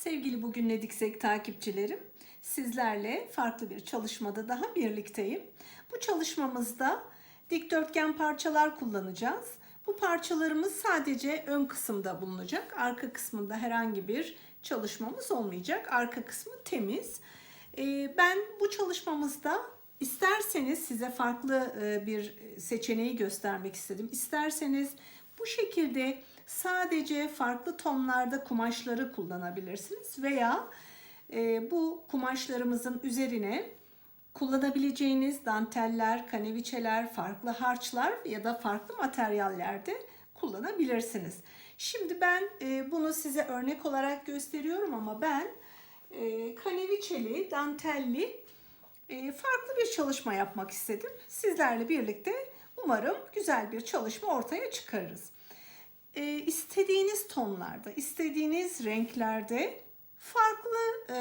Sevgili Bugün Ne Diksek takipçilerim, sizlerle farklı bir çalışmada daha birlikteyim. Bu çalışmamızda dikdörtgen parçalar kullanacağız. Bu parçalarımız sadece ön kısımda bulunacak. Arka kısmında herhangi bir çalışmamız olmayacak. Arka kısmı temiz. Ee, Ben bu çalışmamızda isterseniz size farklı e, bir seçeneği göstermek istedim. İsterseniz bu şekilde sadece farklı tonlarda kumaşları kullanabilirsiniz veya e, bu kumaşlarımızın üzerine kullanabileceğiniz danteller, kaneviçeler, farklı harçlar ya da farklı materyallerde kullanabilirsiniz. Şimdi ben e, bunu size örnek olarak gösteriyorum ama ben e, kaneviçeli, dantelli e, farklı bir çalışma yapmak istedim. Sizlerle birlikte umarım güzel bir çalışma ortaya çıkarırız. E, istediğiniz tonlarda, istediğiniz renklerde farklı e,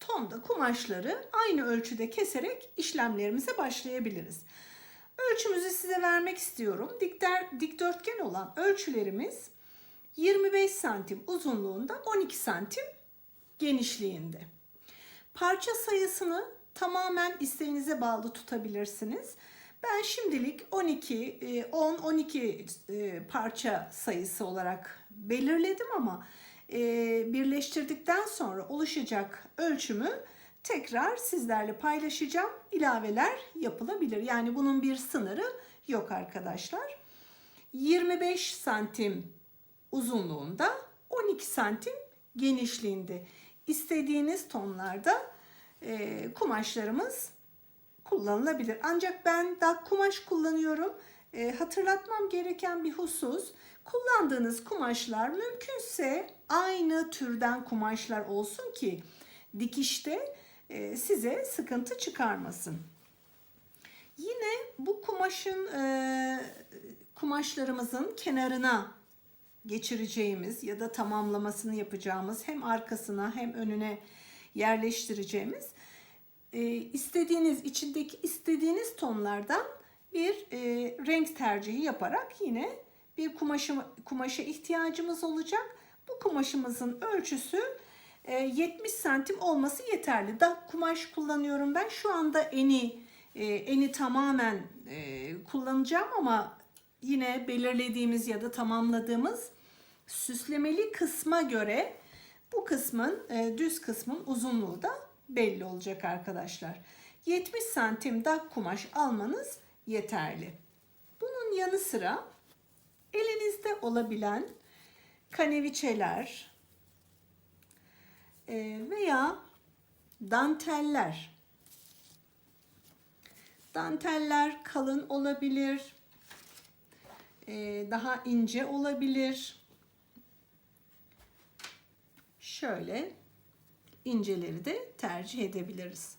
tonda kumaşları aynı ölçüde keserek işlemlerimize başlayabiliriz. Ölçümüzü size vermek istiyorum. Dikder, dikdörtgen olan ölçülerimiz 25 santim uzunluğunda 12 santim genişliğinde. Parça sayısını tamamen isteğinize bağlı tutabilirsiniz. Ben şimdilik 12, 10-12 parça sayısı olarak belirledim ama e, birleştirdikten sonra oluşacak ölçümü tekrar sizlerle paylaşacağım. İlaveler yapılabilir. Yani bunun bir sınırı yok arkadaşlar. 25 santim uzunluğunda 12 santim genişliğinde istediğiniz tonlarda e, kumaşlarımız kullanılabilir. Ancak ben dak kumaş kullanıyorum. E, hatırlatmam gereken bir husus kullandığınız kumaşlar mümkünse aynı türden kumaşlar olsun ki dikişte e, size sıkıntı çıkarmasın. Yine bu kumaşın e, kumaşlarımızın kenarına geçireceğimiz ya da tamamlamasını yapacağımız hem arkasına hem önüne yerleştireceğimiz e, istediğiniz içindeki istediğiniz tonlardan bir e, renk tercihi yaparak yine bir kumaşı, kumaşa ihtiyacımız olacak. Bu kumaşımızın ölçüsü e, 70 santim olması yeterli. Da kumaş kullanıyorum ben. Şu anda eni e, eni tamamen e, kullanacağım ama yine belirlediğimiz ya da tamamladığımız süslemeli kısma göre bu kısmın e, düz kısmın uzunluğu da belli olacak arkadaşlar. 70 santim dak kumaş almanız yeterli. Bunun yanı sıra elinizde olabilen kaneviçeler e, veya danteller. Danteller kalın olabilir, e, daha ince olabilir. Şöyle inceleri de tercih edebiliriz.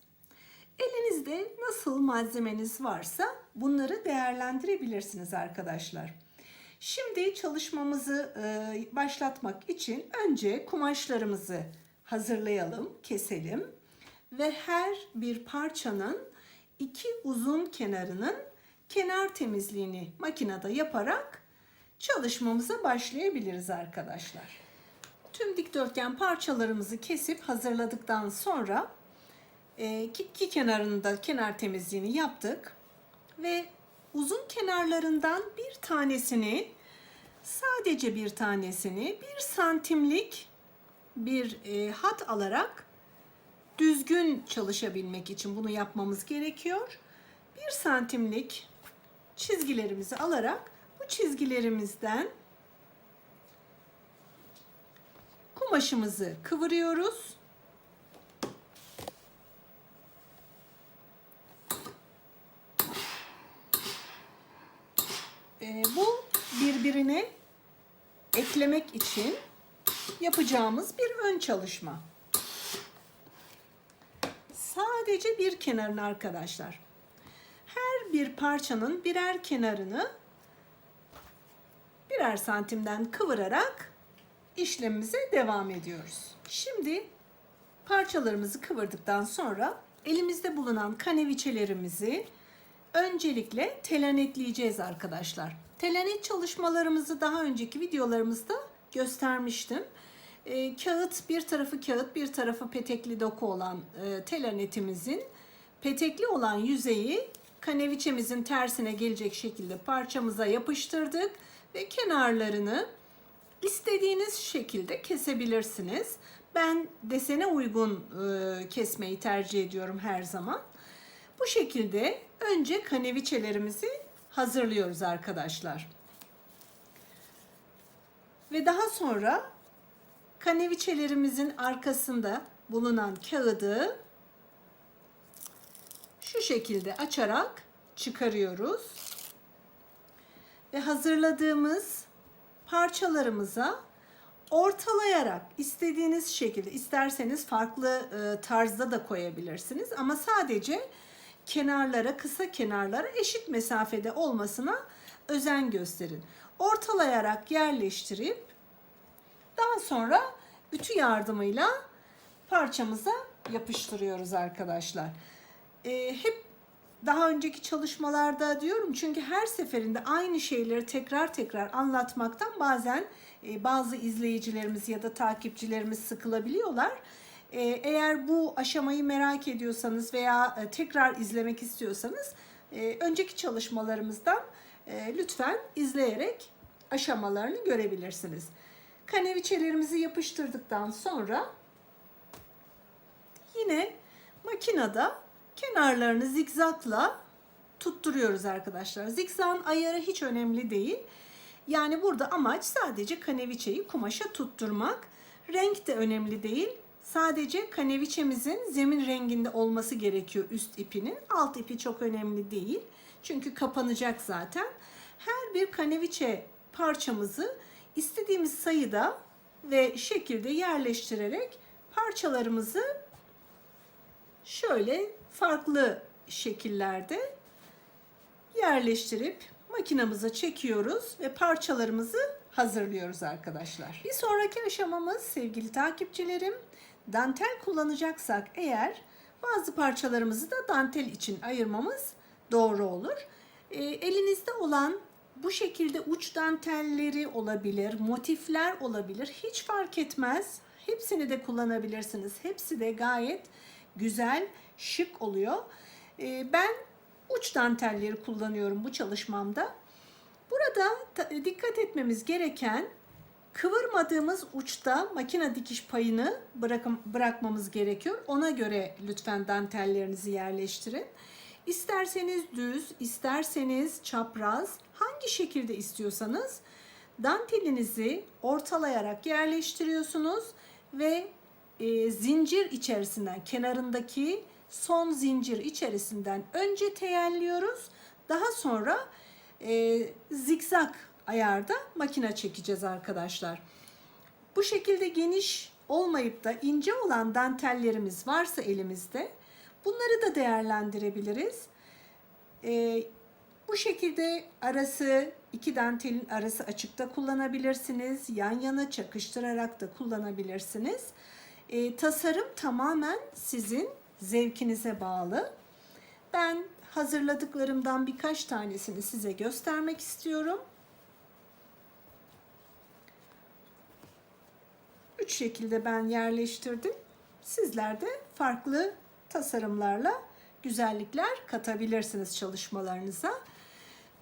Elinizde nasıl malzemeniz varsa bunları değerlendirebilirsiniz arkadaşlar. Şimdi çalışmamızı e, başlatmak için önce kumaşlarımızı hazırlayalım, keselim ve her bir parçanın iki uzun kenarının kenar temizliğini makinede yaparak çalışmamıza başlayabiliriz arkadaşlar. Tüm dikdörtgen parçalarımızı kesip hazırladıktan sonra e, iki kenarında kenar temizliğini yaptık ve uzun kenarlarından bir tanesini sadece bir tanesini bir santimlik bir e, hat alarak düzgün çalışabilmek için bunu yapmamız gerekiyor. Bir santimlik çizgilerimizi alarak bu çizgilerimizden kumaşımızı kıvırıyoruz. Ee, bu birbirine eklemek için yapacağımız bir ön çalışma. Sadece bir kenarını arkadaşlar. Her bir parçanın birer kenarını birer santimden kıvırarak işlemimize devam ediyoruz. Şimdi parçalarımızı kıvırdıktan sonra elimizde bulunan kaneviçelerimizi öncelikle telanetleyeceğiz arkadaşlar. Telanet çalışmalarımızı daha önceki videolarımızda göstermiştim. e, kağıt bir tarafı kağıt bir tarafı petekli doku olan e, telanetimizin petekli olan yüzeyi kaneviçemizin tersine gelecek şekilde parçamıza yapıştırdık ve kenarlarını istediğiniz şekilde kesebilirsiniz. Ben desene uygun e, kesmeyi tercih ediyorum her zaman. Bu şekilde önce kaneviçelerimizi hazırlıyoruz arkadaşlar. Ve daha sonra kaneviçelerimizin arkasında bulunan kağıdı şu şekilde açarak çıkarıyoruz. Ve hazırladığımız parçalarımıza ortalayarak istediğiniz şekilde isterseniz farklı e, tarzda da koyabilirsiniz ama sadece kenarlara kısa kenarlara eşit mesafede olmasına özen gösterin. Ortalayarak yerleştirip daha sonra ütü yardımıyla parçamıza yapıştırıyoruz arkadaşlar. Ee, hep daha önceki çalışmalarda diyorum çünkü her seferinde aynı şeyleri tekrar tekrar anlatmaktan bazen e, bazı izleyicilerimiz ya da takipçilerimiz sıkılabiliyorlar. E, eğer bu aşamayı merak ediyorsanız veya e, tekrar izlemek istiyorsanız önceki çalışmalarımızdan lütfen izleyerek aşamalarını görebilirsiniz. Kaneviçelerimizi yapıştırdıktan sonra yine makinede kenarlarını zikzakla tutturuyoruz arkadaşlar. Zikzağın ayarı hiç önemli değil. Yani burada amaç sadece kaneviçeyi kumaşa tutturmak. Renk de önemli değil. Sadece kaneviçemizin zemin renginde olması gerekiyor üst ipinin. Alt ipi çok önemli değil. Çünkü kapanacak zaten. Her bir kaneviçe parçamızı istediğimiz sayıda ve şekilde yerleştirerek parçalarımızı şöyle farklı şekillerde yerleştirip makinamıza çekiyoruz ve parçalarımızı hazırlıyoruz arkadaşlar. Bir sonraki aşamamız sevgili takipçilerim dantel kullanacaksak eğer bazı parçalarımızı da dantel için ayırmamız doğru olur. E, elinizde olan bu şekilde uç dantelleri olabilir, motifler olabilir. Hiç fark etmez. Hepsini de kullanabilirsiniz. Hepsi de gayet güzel, şık oluyor. E, ben uç dantelleri kullanıyorum bu çalışmamda. Burada dikkat etmemiz gereken kıvırmadığımız uçta makine dikiş payını bırakmamız gerekiyor. Ona göre lütfen dantellerinizi yerleştirin. İsterseniz düz, isterseniz çapraz, hangi şekilde istiyorsanız dantelinizi ortalayarak yerleştiriyorsunuz ve e, zincir içerisinden, kenarındaki son zincir içerisinden önce teyelliyoruz. Daha sonra e, zikzak ayarda makine çekeceğiz arkadaşlar. Bu şekilde geniş olmayıp da ince olan dantellerimiz varsa elimizde bunları da değerlendirebiliriz. E, bu şekilde arası iki dantelin arası açıkta kullanabilirsiniz. Yan yana çakıştırarak da kullanabilirsiniz. E, tasarım tamamen sizin zevkinize bağlı. Ben hazırladıklarımdan birkaç tanesini size göstermek istiyorum. Üç şekilde ben yerleştirdim. Sizler de farklı tasarımlarla güzellikler katabilirsiniz çalışmalarınıza.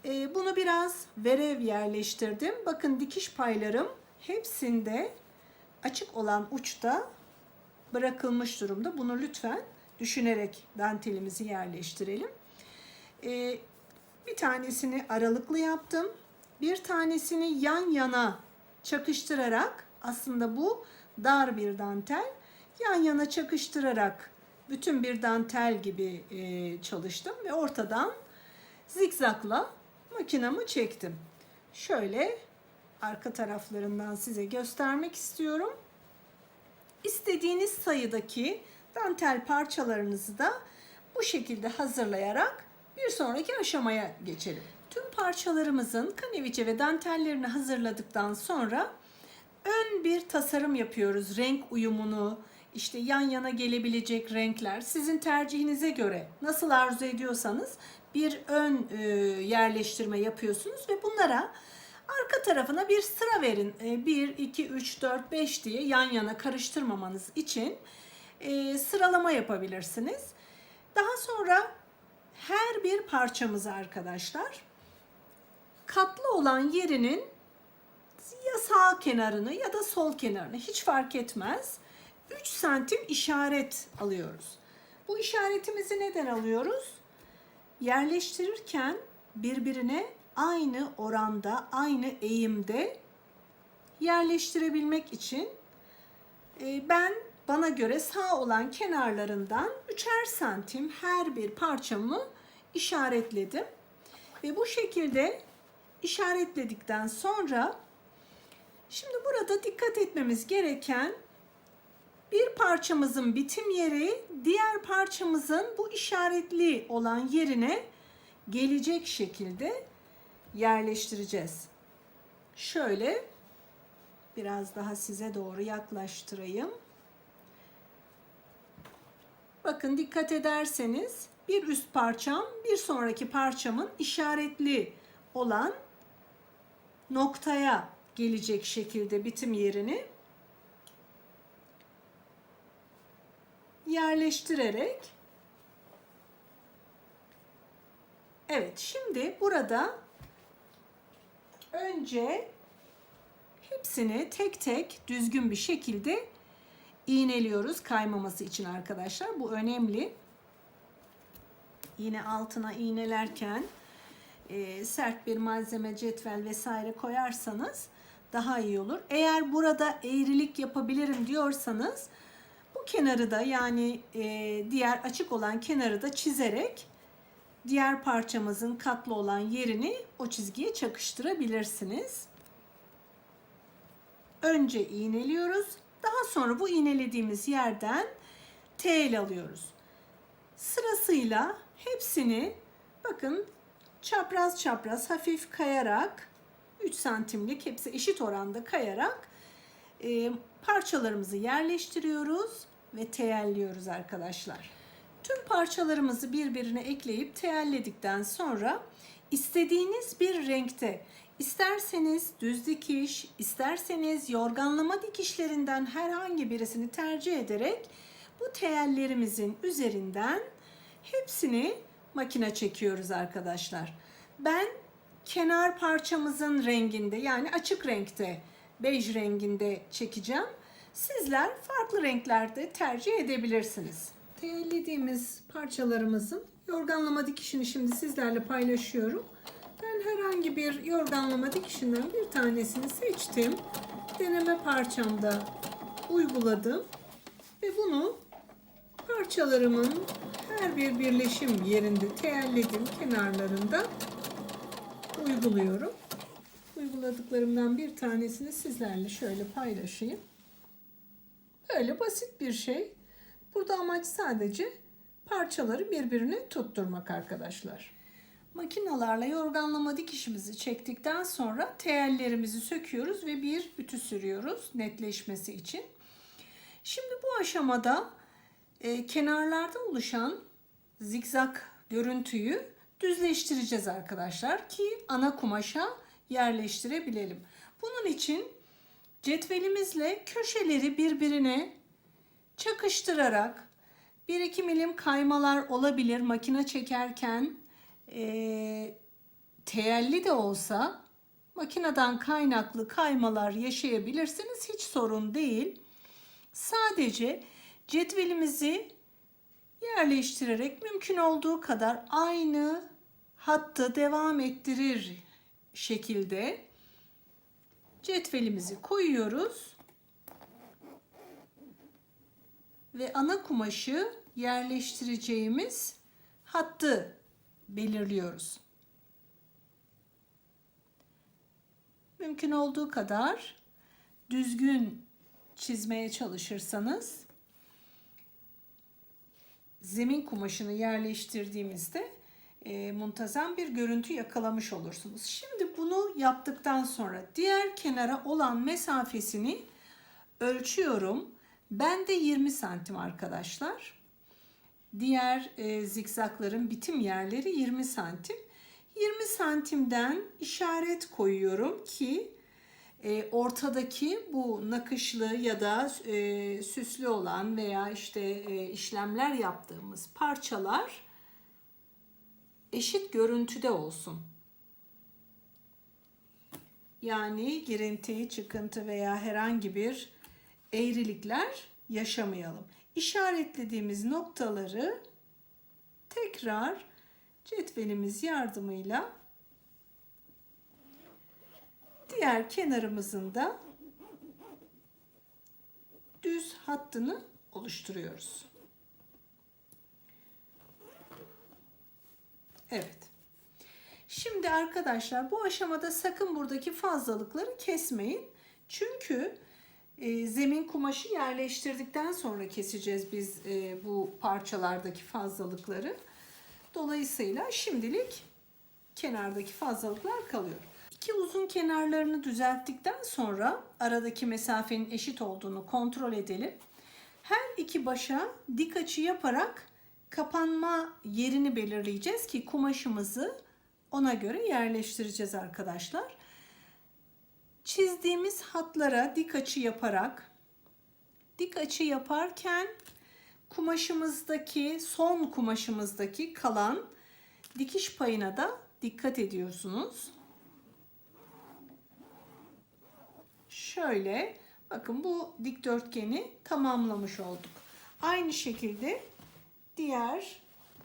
Ee, bunu biraz verev yerleştirdim. Bakın dikiş paylarım hepsinde açık olan uçta bırakılmış durumda. Bunu lütfen düşünerek dantelimizi yerleştirelim. Ee, bir tanesini aralıklı yaptım. Bir tanesini yan yana çakıştırarak aslında bu dar bir dantel. Yan yana çakıştırarak bütün bir dantel gibi e, çalıştım ve ortadan zikzakla makinamı çektim. Şöyle arka taraflarından size göstermek istiyorum. İstediğiniz sayıdaki dantel parçalarınızı da bu şekilde hazırlayarak bir sonraki aşamaya geçelim. Tüm parçalarımızın kaneviçe ve dantellerini hazırladıktan sonra ön bir tasarım yapıyoruz. Renk uyumunu, işte yan yana gelebilecek renkler sizin tercihinize göre nasıl arzu ediyorsanız bir ön e, yerleştirme yapıyorsunuz ve bunlara Arka tarafına bir sıra verin. 1, 2, 3, 4, 5 diye yan yana karıştırmamanız için e, sıralama yapabilirsiniz. Daha sonra her bir parçamızı arkadaşlar katlı olan yerinin ya sağ kenarını ya da sol kenarını hiç fark etmez. 3 santim işaret alıyoruz. Bu işaretimizi neden alıyoruz? Yerleştirirken birbirine aynı oranda, aynı eğimde yerleştirebilmek için e, ben bana göre sağ olan kenarlarından 3'er santim her bir parçamı işaretledim. Ve bu şekilde işaretledikten sonra şimdi burada dikkat etmemiz gereken bir parçamızın bitim yeri diğer parçamızın bu işaretli olan yerine gelecek şekilde yerleştireceğiz. Şöyle biraz daha size doğru yaklaştırayım. Bakın dikkat ederseniz bir üst parçam bir sonraki parçamın işaretli olan noktaya gelecek şekilde bitim yerini yerleştirerek. Evet şimdi burada önce hepsini tek tek düzgün bir şekilde iğneliyoruz kaymaması için arkadaşlar. Bu önemli. Yine altına iğnelerken e, sert bir malzeme, cetvel vesaire koyarsanız daha iyi olur. Eğer burada eğrilik yapabilirim diyorsanız bu kenarı da yani e, diğer açık olan kenarı da çizerek diğer parçamızın katlı olan yerini o çizgiye çakıştırabilirsiniz. Önce iğneliyoruz. Daha sonra bu iğnelediğimiz yerden tel alıyoruz. Sırasıyla hepsini bakın çapraz çapraz hafif kayarak 3 santimlik hepsi eşit oranda kayarak e, parçalarımızı yerleştiriyoruz ve teyelliyoruz arkadaşlar. Tüm parçalarımızı birbirine ekleyip teyelledikten sonra istediğiniz bir renkte isterseniz düz dikiş, isterseniz yorganlama dikişlerinden herhangi birisini tercih ederek bu teyellerimizin üzerinden hepsini makine çekiyoruz arkadaşlar. Ben kenar parçamızın renginde yani açık renkte bej renginde çekeceğim. Sizler farklı renklerde tercih edebilirsiniz. Teyellediğimiz parçalarımızın yorganlama dikişini şimdi sizlerle paylaşıyorum. Ben herhangi bir yorganlama dikişinden bir tanesini seçtim. Deneme parçamda uyguladım. Ve bunu parçalarımın her bir birleşim yerinde teyelledim kenarlarında uyguluyorum. Uyguladıklarımdan bir tanesini sizlerle şöyle paylaşayım. Böyle basit bir şey. Burada amaç sadece parçaları birbirine tutturmak arkadaşlar. Makinalarla yorganlama dikişimizi çektikten sonra teyellerimizi söküyoruz ve bir ütü sürüyoruz netleşmesi için. Şimdi bu aşamada e, kenarlarda oluşan zikzak görüntüyü düzleştireceğiz arkadaşlar ki ana kumaşa yerleştirebilelim. Bunun için cetvelimizle köşeleri birbirine çakıştırarak 1-2 milim kaymalar olabilir makine çekerken e, teyelli de olsa makineden kaynaklı kaymalar yaşayabilirsiniz hiç sorun değil. Sadece cetvelimizi yerleştirerek mümkün olduğu kadar aynı hattı devam ettirir şekilde cetvelimizi koyuyoruz ve ana kumaşı yerleştireceğimiz hattı belirliyoruz. Mümkün olduğu kadar düzgün çizmeye çalışırsanız zemin kumaşını yerleştirdiğimizde e, muntazam bir görüntü yakalamış olursunuz. Şimdi bunu yaptıktan sonra diğer kenara olan mesafesini ölçüyorum. Ben de 20 santim arkadaşlar. Diğer e, zikzakların bitim yerleri 20 santim. 20 santimden işaret koyuyorum ki e, ortadaki bu nakışlı ya da e, süslü olan veya işte e, işlemler yaptığımız parçalar eşit görüntüde olsun. Yani girinti, çıkıntı veya herhangi bir eğrilikler yaşamayalım. İşaretlediğimiz noktaları tekrar cetvelimiz yardımıyla diğer kenarımızın da düz hattını oluşturuyoruz. Evet. Şimdi arkadaşlar bu aşamada sakın buradaki fazlalıkları kesmeyin. Çünkü e, zemin kumaşı yerleştirdikten sonra keseceğiz biz e, bu parçalardaki fazlalıkları. Dolayısıyla şimdilik kenardaki fazlalıklar kalıyor. İki uzun kenarlarını düzelttikten sonra aradaki mesafenin eşit olduğunu kontrol edelim. Her iki başa dik açı yaparak kapanma yerini belirleyeceğiz ki kumaşımızı ona göre yerleştireceğiz arkadaşlar. Çizdiğimiz hatlara dik açı yaparak dik açı yaparken kumaşımızdaki son kumaşımızdaki kalan dikiş payına da dikkat ediyorsunuz. Şöyle bakın bu dikdörtgeni tamamlamış olduk. Aynı şekilde diğer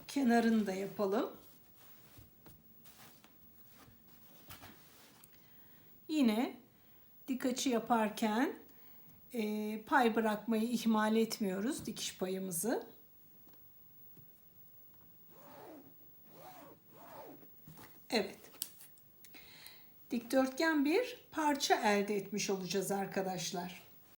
kenarını da yapalım. Yine dik açı yaparken e, pay bırakmayı ihmal etmiyoruz dikiş payımızı. Evet. Dikdörtgen bir parça elde etmiş olacağız arkadaşlar.